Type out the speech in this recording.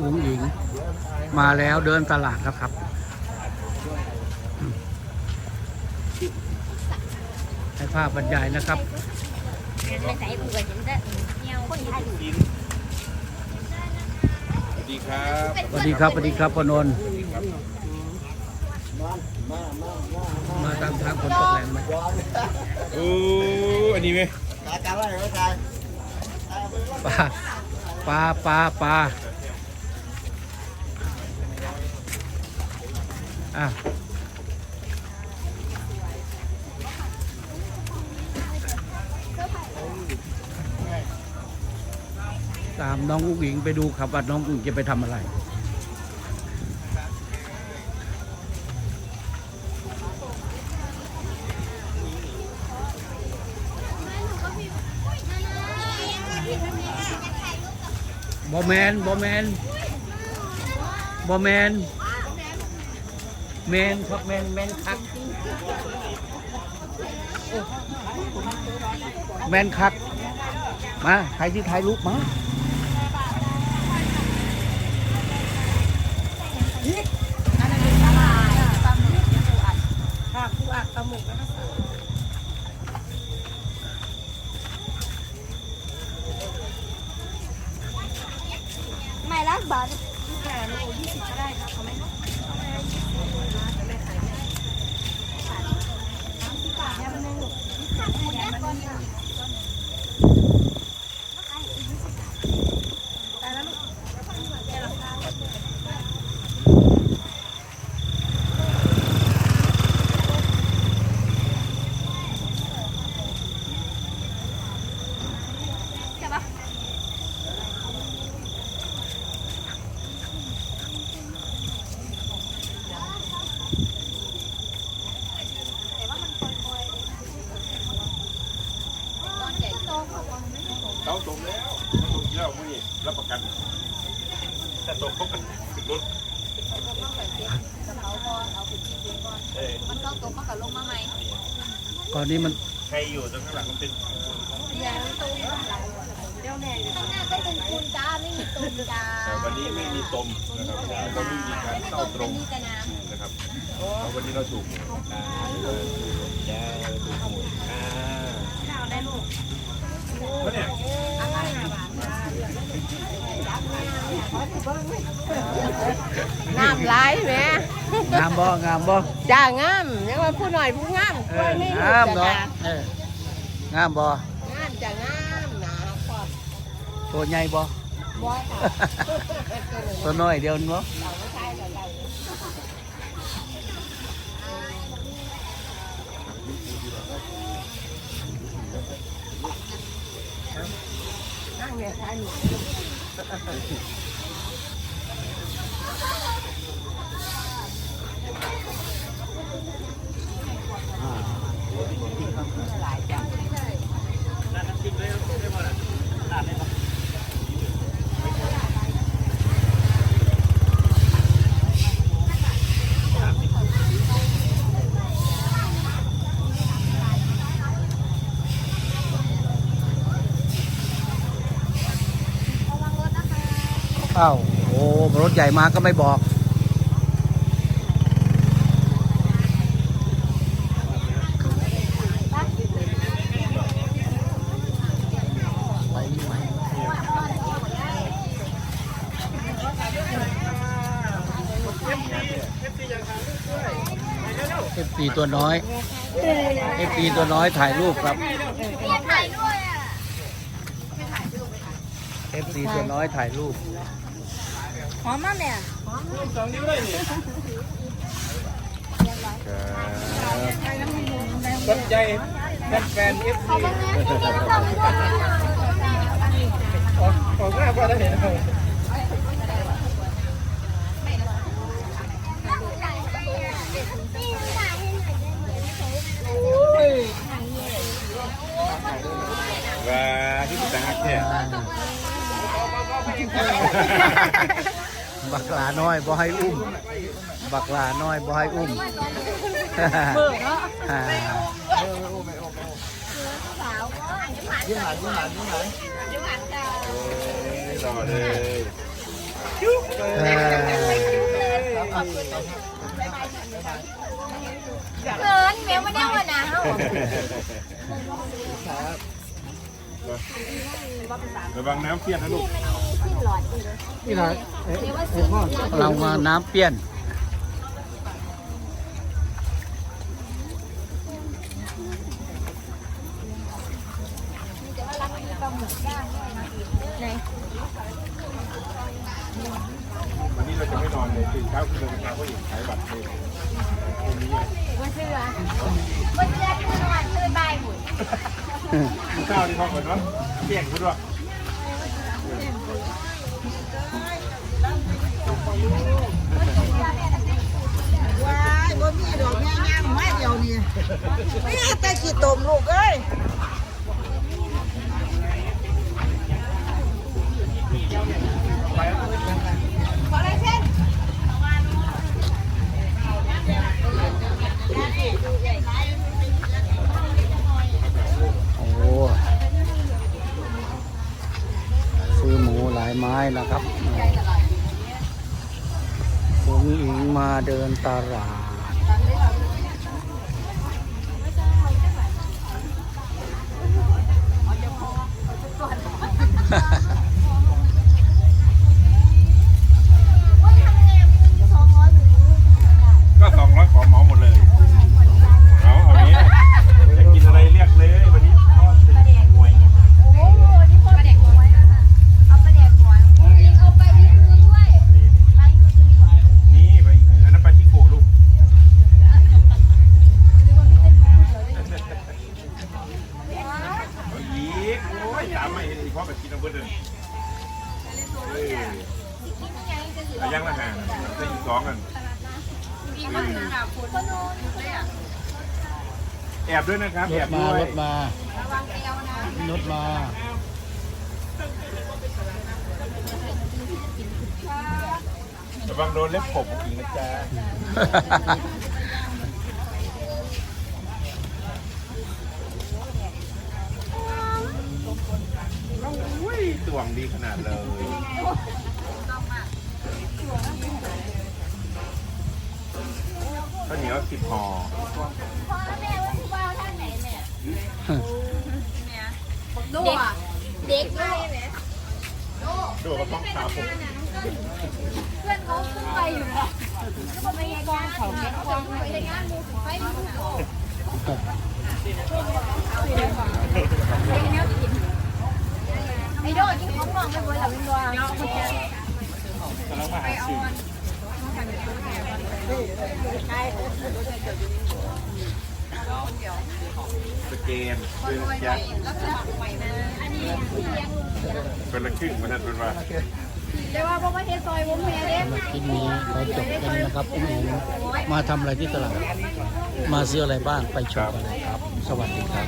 อุ๋งหญิง มาแล้วเดินตลาดแล้วครับอืมให้ภาพบรรยายนะครับไม่ใส่ผูกกันจะเงี้ยวคนไทยสวัสดีครับสวัสดีครับสวัสดีครับพอนนท์มาตามทางฝนตกแรงไหมโอ้อันนี้ไหมปลาปลาปลาปลา อะตามน้องอุ้งอิงไปดูครับว่าน้องอุ้งอิงจะไปทำอะไร บอแมนบอแมนบอแมน แมนครับแมนแมนคักแมนคัก มาใครที่ถ่ายรูปมา ไม่รักบาท เขาตกแล้วตกแล้วมึงนี่รับประกันแต่ตกเขากันรถเอ้ย มันเข้าตัวมันก็ ลงมาใหม่ก่อนนี้มันใครอยู่ตรงข้างหลังมันเป็นเดี๋ยวแม่ข้างหน้าก็เป็นคุณจ้าไม่มีตุนจ้าแต่วันนี้ไม่มีตมนะครับแล้วก็ไม่มีการเข้าตรงมีแต่น้นะครับเพราะวันนี้เราถูกหวยอ่าถูกหวยอ่าำข้าวได้ลูกแล้วเนี่ยงามหลายแหม่ งามบ่งามบ่จ้างามยังว่าผู้หน่อยผู้งามเอกล้วยอไม่รู้งามจะเนาะด่าเอองามบ่งามจะงามหนาพอดตัวใหญ่บ่บ่ค่ะตัวน้อยเดียวนึงเนาะเราไม่ใช่เราเรานั่งเนี่ยใช่ อ้าวโอ้รถใหญ่มาก็ไม่บอกเอฟซีตัวน้อยเอฟซีตัวน้อยถ่ายรูปครับถ่ายด้วยอะเอฟซีตัวน้อยถ่ายรูป หอมมากเนี่ยรถใหญ่แฟนเอฟซี ออกหน้าก็ได้เห็นว่าที่สุดนะครับเนี่ยบักหลาน้อยบ่ให้อุ้ม บักหลาน้อยบ่ให้อุ้มเบิกเนาะอ่าสาวก็ยิ้มหันยิ้มหันยิ้มหันยิ้มหันจ้ารอเลยเออเกินแมวไม่ได้วันนะเฮาระวังน้ำเพี้ยนนะลูกสิ้ นหลอดอยู่นี่นะเรียกว่าสิ้นหลอดเรามาน้ำเปลี่ยนแต่ว่ารักมีปลาหมึกย่างด้วยนะไหนวันนี้เราจะไม่นอนเลยตื่นเช้าขึ้นมาเช้าก็อีกขายบัตรเลยตรงนี้ว่าเสื้อว่าเสื้อคือนอนคือใบหมุนข้าวที่พ่อก่อนเนาะเปียกคุณด้วย ว้ายบ่มีดอกแง่ย่างมาเดียวนี่ไม่แต่ขี้ตมลูกเอ้ย โอ้ซื้อหมูหลายไม้นะครับผมอิง มาเดินตลาด แอบด้วยนะครับ รแอถบมาด้วยรถมาระวังเอวนะรถมาระวังโดนเล็บขบอีกนะจ๊ะอุ้ยตวงดีขนาดเลย ข้าวเหนียวสิบห่อ เด็กเด็กด้วยไหมดูกระต้องขาผมเพื่อนเขาขึ้นไปอยู่นะแล้วก็ไปยังงานเขาแค่ควงไปยังงานมูถึงไปมูถึงโอ้ไอ้โดดกินของน้องไปบนหลังเป็นตัวกำลังมาหาสื่อ สเกนด้วยนะจ๊ะอันนี้เลี้ยงลุงเป็นละครึ่งมันนั่นเป็นว่าได้ว่าเพราะว่าเทซอยวงแม่เด้คลิปนี้เราจบกันนะครับอุ้หญิงมาทำอะไรที่ตลาด มาซื้ออะไรบ้างไปชมกันเลยครับ สวัสดีครับ